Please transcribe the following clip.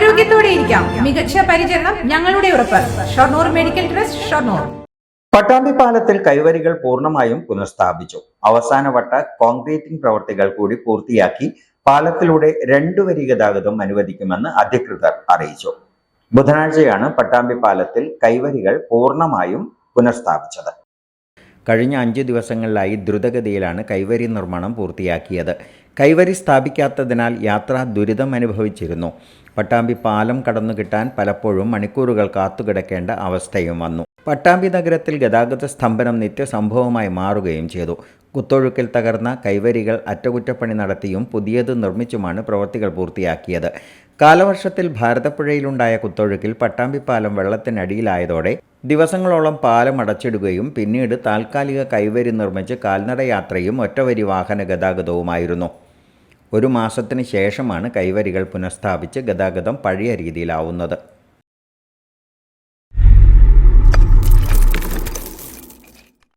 ആരോഗ്യത്തോടെ ഇരിക്കാം. മികച്ച പരിചരണം ഞങ്ങളുടെ ഉറപ്പ്. Shoranur medical trust Shoranur. Pattambi പാലത്തിൽ കൈവരികൾ പൂർണമായും പുനഃസ്ഥാപിച്ചു. അവസാനവട്ട കോൺക്രീറ്റിംഗ് പ്രവർത്തികൾ കൂടി പൂർത്തിയാക്കി പാലത്തിലൂടെ രണ്ടു വരി ഗതാഗതം അനുവദിക്കുമെന്ന് അധികൃതർ അറിയിച്ചു. ബുധനാഴ്ചയാണ് പട്ടാമ്പി പാലത്തിൽ കൈവരികൾ പൂർണമായും പുനഃസ്ഥാപിച്ചത്. കഴിഞ്ഞ അഞ്ച് ദിവസങ്ങളിലായി ദ്രുതഗതിയിലാണ് കൈവരി നിർമ്മാണം പൂർത്തിയാക്കിയത്. കൈവരി സ്ഥാപിക്കാത്തതിനാൽ യാത്ര ദുരിതം അനുഭവിച്ചിരുന്നു. പട്ടാമ്പി പാലം കടന്നു കിട്ടാൻ പലപ്പോഴും മണിക്കൂറുകൾ കാത്തുകിടക്കേണ്ട അവസ്ഥയും വന്നു. പട്ടാമ്പി നഗരത്തിൽ ഗതാഗത സ്തംഭനം നിത്യസംഭവമായി മാറുകയും ചെയ്തു. കുത്തൊഴുക്കിൽ തകർന്ന കൈവരികൾ അറ്റകുറ്റപ്പണി നടത്തിയും പുതിയത് നിർമ്മിച്ചുമാണ് പ്രവൃത്തികൾ പൂർത്തിയാക്കിയത്. കാലവർഷത്തിൽ ഭാരതപ്പുഴയിലുണ്ടായ കുത്തൊഴുക്കിൽ പട്ടാമ്പിപ്പാലം വെള്ളത്തിനടിയിലായതോടെ ദിവസങ്ങളോളം പാലം അടച്ചിടുകയും പിന്നീട് താൽക്കാലിക കൈവരി നിർമ്മിച്ച് കാൽനടയാത്രയും ഒറ്റവരി വാഹന ഗതാഗതവുമായിരുന്നു. ഒരു മാസത്തിന് ശേഷമാണ് കൈവരികൾ പുനഃസ്ഥാപിച്ച് ഗതാഗതം പഴയ രീതിയിലാവുന്നത്.